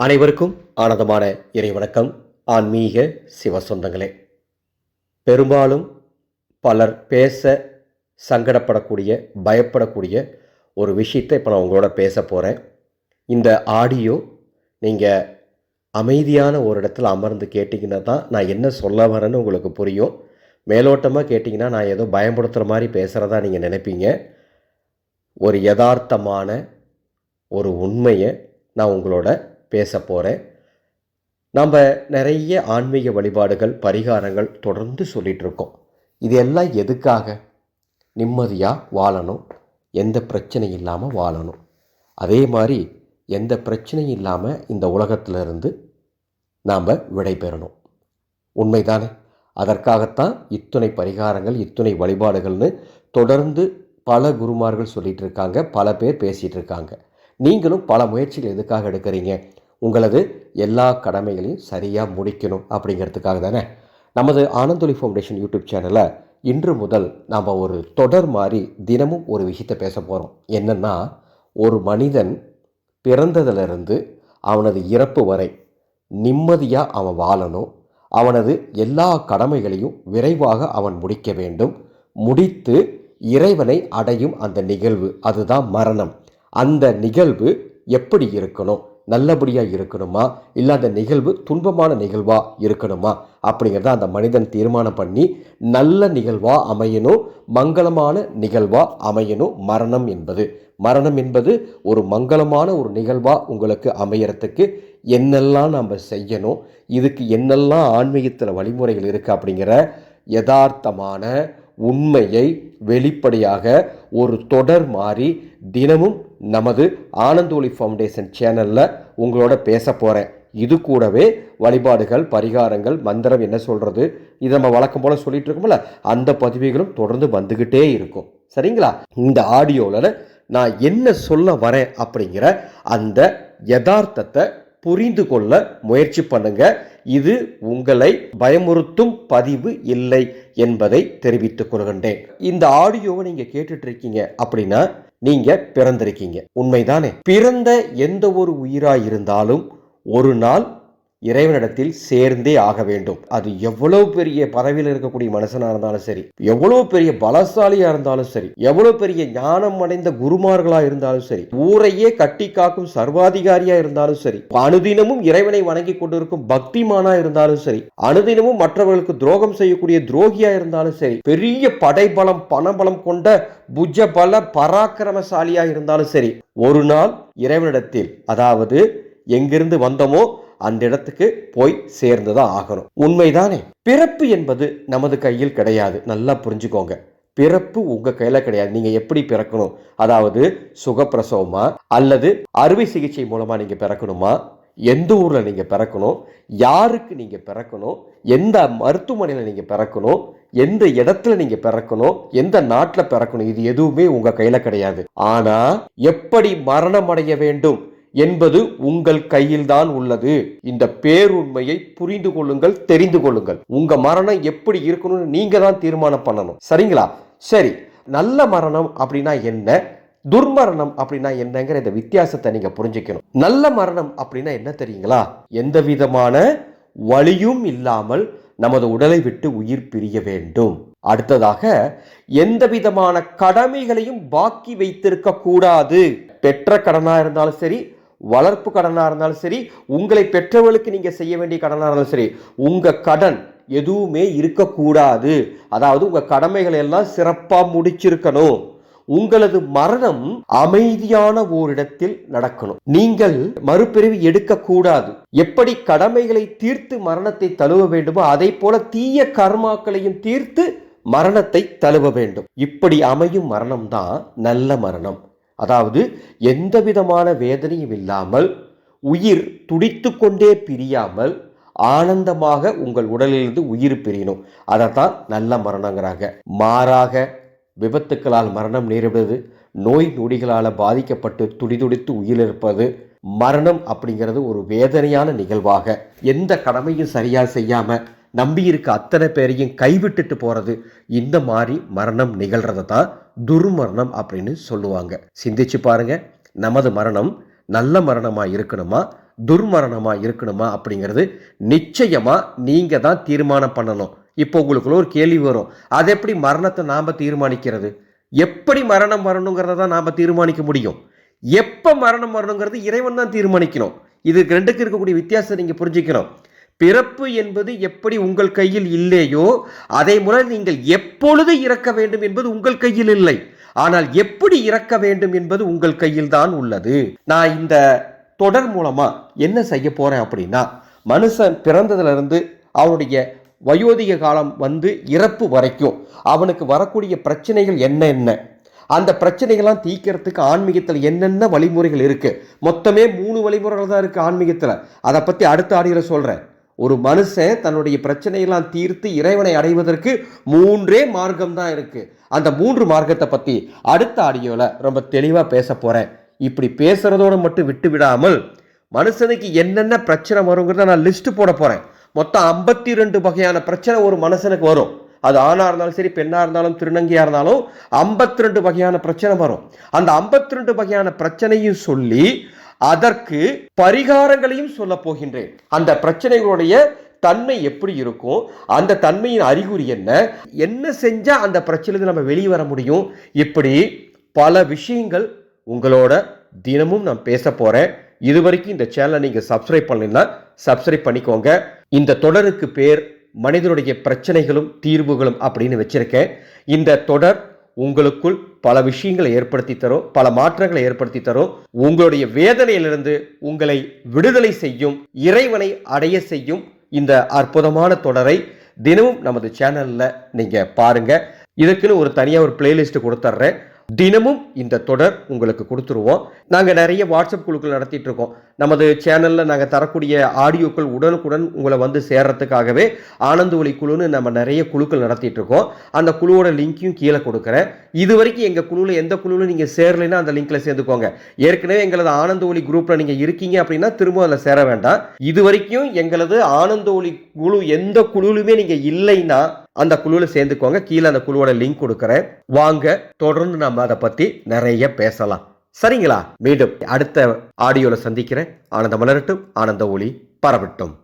அனைவருக்கும் ஆனந்தமான இறை வணக்கம். ஆன்மீக சிவ சொந்தங்களே பெரும்பாலும் பலர் பேச சங்கடப்படக்கூடிய பயப்படக்கூடிய ஒரு விஷயத்தை இப்போ நான் உங்களோட பேச போகிறேன் இந்த ஆடியோ நீங்கள் அமைதியான ஒரு இடத்துல அமர்ந்து கேட்டிங்கன்னா தான் நான் என்ன சொல்ல வரேன்னு உங்களுக்கு புரியும். மேலோட்டமாக கேட்டிங்கன்னா நான் ஏதோ பயப்படுத்துகிற மாதிரி பேசுகிறதா நீங்கள் நினைப்பீங்க. ஒரு யதார்த்தமான ஒரு உண்மையை நான் உங்களோட பேச போகிறேன் நம்ம நிறைய ஆன்மீக வழிபாடுகள் பரிகாரங்கள் தொடர்ந்து சொல்லிகிட்ருக்கோம் இது எல்லாம் எதுக்காக? நிம்மதியாக வாழணும். எந்த பிரச்சனையும் இல்லாமல் வாழணும். அதே மாதிரி எந்த பிரச்சனையும் இல்லாமல் இந்த உலகத்துல இருந்து நாம் விடைபெறணும். உண்மைதானே? அதற்காகத்தான் இத்துணை பரிகாரங்கள் இத்துணை வழிபாடுகள்னு தொடர்ந்து பல குருமார்கள் சொல்லிகிட்டு இருக்காங்க பல பேர் பேசிகிட்டு இருக்காங்க நீங்களும் பல முயற்சிகள் எதுக்காக எடுக்கிறீங்க? உங்களது எல்லா கடமைகளையும் சரியாக முடிக்கணும் அப்படிங்கிறதுக்காக தானே? நமது ஆனந்தொலி ஃபவுண்டேஷன் யூடியூப் சேனலில் இன்று முதல் நாம் ஒரு தொடர் மாதிரி தினமும் ஒரு விஷயத்தை பேச போகிறோம் என்னென்னா ஒரு மனிதன் பிறந்ததிலிருந்து அவனது இறப்பு வரை நிம்மதியாக அவன் வாழணும். அவனது எல்லா கடமைகளையும் விரைவாக அவன் முடிக்க வேண்டும். முடித்து இறைவனை அடையும் அந்த நிகழ்வு அதுதான் மரணம். அந்த நிகழ்வு எப்படி இருக்கணும்? நல்லபடியாக இருக்கணுமா? இல்லை அந்த நிகழ்வு துன்பமான நிகழ்வாக இருக்கணுமா? அப்படிங்கிறத அந்த மனிதன் தீர்மானம் பண்ணி நல்ல நிகழ்வாக அமையணும் மங்களமான நிகழ்வாக அமையணும் மரணம் என்பது. மரணம் என்பது ஒரு மங்களமான ஒரு நிகழ்வாக உங்களுக்கு அமையறதுக்கு என்னெல்லாம் நம்ம செய்யணும் இதுக்கு என்னெல்லாம் ஆன்மீகத்தில் வழிமுறைகள் இருக்குது அப்படிங்கிற யதார்த்தமான உண்மையை வெளிப்படையாக ஒரு தொடர் மாறி தினமும் நமது ஆனந்தோலி ஃபவுண்டேஷன் சேனலில் உங்களோட பேச போகிறேன் இது கூடவே வழிபாடுகள் பரிகாரங்கள் மந்திரம் என்ன சொல்கிறது இதை நம்ம வழக்கம் போல் சொல்லிட்டு இருக்கோம்ல அந்த பதிவுகளும் தொடர்ந்து வந்துக்கிட்டே இருக்கும். சரிங்களா? இந்த ஆடியோவில் நான் என்ன சொல்ல வரேன் அப்படிங்கிற அந்த யதார்த்தத்தை புரிந்து கொள்ள முயற்சி பண்ணுங்க. இது உங்களை பயமுறுத்தும் பதிவு இல்லை என்பதை தெரிவித்துக் கொள்கின்றேன். இந்த ஆடியோவை நீங்கள் கேட்டுட்ருக்கீங்க அப்படின்னா நீங்க பிறந்திருக்கீங்க. உண்மைதானே? பிறந்த எந்த ஒரு உயிரா இருந்தாலும் ஒரு நாள் இறைவனிடத்தில் சேர்ந்தே ஆக வேண்டும். அது எவ்வளவு பெரிய பதவியில் இருக்கக்கூடிய மனுஷனா இருந்தாலும் சரி எவ்வளவு பெரிய பலசாலியா இருந்தாலும் சரி எவ்வளவு பெரிய ஞானம் அடைந்த குருமார்களா இருந்தாலும் சரி ஊரையே கட்டி காக்கும் சர்வாதிகாரியா இருந்தாலும் சரி அனுதினமும் இறைவனை வணங்கி கொண்டிருக்கும் பக்திமானா இருந்தாலும் சரி அனுதினமும் மற்றவர்களுக்கு துரோகம் செய்யக்கூடிய துரோகியா இருந்தாலும் சரி பெரிய படைபலம் பணபலம் கொண்ட புஜ பல பராக்கிரமசாலியா இருந்தாலும் சரி ஒரு நாள் இறைவனிடத்தில் அதாவது எங்கிருந்து வந்தோமோ அந்த இடத்துக்கு போய் சேர்ந்துதான் ஆகணும். உண்மைதானே? பிறப்பு என்பது நமது கையில் கிடையாது. நல்லா புரிஞ்சுக்கோங்க. பிறப்பு உங்க கையில கிடையாது. நீங்க எப்படி பிறக்கணும்? அதாவது சுகப்பிரசவமா? அல்லது அறுவை சிகிச்சை மூலமா நீங்க பிறக்கணுமா? எந்த ஊர்ல நீங்க பிறக்கணும்? யாருக்கு நீங்க பிறக்கணும்? எந்த மருத்துவமனையில நீங்க பிறக்கணும்? எந்த இடத்துல நீங்க பிறக்கணும்? எந்த நாட்டில் பிறக்கணும்? இது எதுவுமே உங்க கையில கிடையாது. ஆனா எப்படி மரணம் அடைய வேண்டும்? என்பது உங்கள் கையில்தான் உள்ளது. இந்த பேருண்மையை புரிந்து கொள்ளுங்கள் தெரிந்து கொள்ளுங்கள். உங்க மரணம் எப்படி இருக்கணும்னு நீங்க தான் தீர்மானம் பண்ணணும். சரிங்களா? சரி நல்ல மரணம் அப்படின்னா என்ன? துர்மரணம் அப்படின்னா என்னங்கிற இந்த வித்தியாசத்தை நீங்க புரிஞ்சுக்கணும். நல்ல மரணம் அப்படின்னா என்ன தெரியுங்களா? எந்த விதமான வலியும் இல்லாமல் நமது உடலை விட்டு உயிர் பிரிய வேண்டும். அடுத்ததாக எந்த விதமான கடமைகளையும் பாக்கி வைத்திருக்க கூடாது. பெற்ற கடனா இருந்தாலும் சரி வளர்ப்பு கடனாக இருந்தாலும் சரி உங்களை பெற்றவர்களுக்கு நீங்கள் செய்ய வேண்டிய கடனாக இருந்தாலும் சரி உங்கள் கடன் எதுவுமே இருக்கக்கூடாது. அதாவது உங்கள் கடமைகளை எல்லாம் சிறப்பாக முடிச்சிருக்கணும். உங்களது மரணம் அமைதியான ஓரிடத்தில் நடக்கணும். நீங்கள் மறுபிறவி எடுக்கக்கூடாது. எப்படி கடமைகளை தீர்த்து மரணத்தை தழுவ வேண்டுமோ அதை போல தீய கர்மாக்களையும் தீர்த்து மரணத்தை தழுவ வேண்டும். இப்படி அமையும் மரணம் தான் நல்ல மரணம். அதாவது எந்த விதமான வேதனையும் இல்லாமல் உயிர் துடித்து கொண்டே பிரியாமல் ஆனந்தமாக உங்கள் உடலிலிருந்து உயிர் பிரியணும். அதை தான் நல்ல மரணங்கிறாங்க. மாறாக விபத்துக்களால் மரணம் நேரிடுவது நோய் நொடிகளால் பாதிக்கப்பட்டு துடிதுடித்து உயிரிழப்பது மரணம் அப்படிங்கிறது ஒரு வேதனையான நிகழ்வாக. எந்த கடமையும் சரியா செய்யாமல் நம்பி இருக்க அத்தனை பேரையும் கைவிட்டுட்டு போகிறது இந்த மாதிரி மரணம் நிகழ்கிறத தான் துர்மரணம் அப்படின்னு சொல்லுவாங்க. சிந்திச்சு பாருங்க. நமது மரணம் நல்ல மரணமா இருக்கணுமா? துர்மரணமா இருக்கணுமா அப்படிங்கிறது நிச்சயமா நீங்க தான் தீர்மானம் பண்ணணும். இப்போ உங்களுக்குள்ள ஒரு கேள்வி வரும். அது எப்படி மரணத்தை நாம தீர்மானிக்கிறது? எப்படி மரணம் வரணுங்கிறத தான் நாம தீர்மானிக்க முடியும். எப்போ மரணம் வரணுங்கிறது இறைவன் தான் தீர்மானிக்கணும். இதுக்கு ரெண்டுக்கு இருக்கக்கூடிய வித்தியாசத்தை நீங்க புரிஞ்சுக்கணும். பிறப்பு என்பது எப்படி உங்கள் கையில் இல்லையோ அதே போல நீங்கள் எப்பொழுது இறக்க வேண்டும் என்பது உங்கள் கையில் இல்லை. ஆனால் எப்படி இறக்க வேண்டும் என்பது உங்கள் கையில் தான் உள்ளது. நான் இந்த தொடர் மூலமா என்ன செய்ய போறேன் அப்படின்னா மனுஷன் பிறந்ததுல இருந்து அவனுடைய வயோதிக காலம் வந்து இறப்பு வரைக்கும் அவனுக்கு வரக்கூடிய பிரச்சனைகள் என்ன என்ன? அந்த பிரச்சனைகள்லாம் தீக்கிறதுக்கு ஆன்மீகத்தில் என்னென்ன வழிமுறைகள் இருக்கு? மொத்தமே மூணு வழிமுறைகள் தான் இருக்கு ஆன்மீகத்தில். அதை பத்தி அடுத்த ஆடியில் சொல்றேன். ஒரு மனுஷன் தன்னுடைய பிரச்சனையெல்லாம் தீர்த்து இறைவனை அடைவதற்கு மூன்றே மார்க்கம் தான் இருக்கு. அந்த மூன்று மார்க்கத்தை பத்தி அடுத்த ஆடியோவில் ரொம்ப தெளிவாக பேச போறேன். இப்படி பேசுகிறதோடு மட்டும் விட்டு விடாமல் மனுஷனுக்கு என்னென்ன பிரச்சனை வருங்கிறத நான் லிஸ்ட் போட போறேன். மொத்தம் ஐம்பத்தி ரெண்டு வகையான பிரச்சனை ஒரு மனுஷனுக்கு வரும். அது ஆணாக இருந்தாலும் சரி பெண்ணாக இருந்தாலும் திருநங்கையாக இருந்தாலும் ஐம்பத்தி ரெண்டு வகையான பிரச்சனை வரும். அந்த ஐம்பத்தி ரெண்டு வகையான பிரச்சனையும் சொல்லி அதற்கு பரிகாரங்களையும் சொல்ல போகின்றேன். அந்த பிரச்சனைகளுடைய தன்மை எப்படி இருக்கும் அந்த தன்மையின் அறிகுறி என்ன என்ன செஞ்சால் அந்த பிரச்சனையிலிருந்து நம்ம வெளியே வர முடியும்? இப்படி பல விஷயங்கள் உங்களோட தினமும் நான் பேச போகிறேன் இது வரைக்கும் இந்த சேனலை நீங்கள் சப்ஸ்கிரைப் பண்ணலைன்னா சப்ஸ்கிரைப் பண்ணிக்கோங்க. இந்த தொடருக்கு பேர் மனிதனுடைய பிரச்சனைகளும் தீர்வுகளும் அப்படின்னு வச்சிருக்கேன். இந்த தொடர் உங்களுக்குள் பல விஷயங்களை ஏற்படுத்தி தரும் பல மாற்றங்களை ஏற்படுத்தி தரும் உங்களுடைய வேதனையிலிருந்து உங்களை விடுதலை செய்யும் இறைவனை அடைய செய்யும் இந்த அற்புதமான தொடரை தினமும் நமது சேனல்ல நீங்க பாருங்க. இதுக்குன்னு ஒரு தனியாக ஒரு பிளேலிஸ்ட் கொடுத்துட்றேன் தினமும் இந்த தொடர் உங்களுக்கு கொடுத்துருவோம். நாங்கள் நிறைய வாட்ஸ்அப் குழுக்கள் நடத்திட்டு இருக்கோம் நமது சேனலில் நாங்கள் தரக்கூடிய ஆடியோக்கள் உடனுக்குடன் உங்களை வந்து சேர்றதுக்காகவே ஆனந்த ஒளி குழுன்னு நம்ம நிறைய குழுக்கள் நடத்திட்டு இருக்கோம் அந்த குழுவோட லிங்க்கையும் கீழே கொடுக்குறேன். இது வரைக்கும் எங்கள் குழுவில் எந்த குழுவில் நீங்கள் சேரலைன்னா அந்த லிங்க்ல சேர்ந்துக்கோங்க. ஏற்கனவே எங்களது ஆனந்த ஒளி குரூப்பில் நீங்கள் இருக்கீங்க அப்படின்னா திரும்ப அதில் சேர வேண்டாம். இது வரைக்கும் எங்களது ஆனந்த ஒளி குழு எந்த குழுவிலுமே நீங்கள் இல்லைன்னா அந்த குழுவில் சேர்ந்துக்கோங்க. கீழே அந்த குழுவோட லிங்க் கொடுக்குறேன். வாங்க தொடர்ந்து நம்ம அதை பற்றி நிறைய பேசலாம். சரிங்களா? மீண்டும் அடுத்த ஆடியோவில் சந்திக்கிறேன். ஆனந்த மலரட்டும். ஆனந்த ஒளி பரவட்டும்.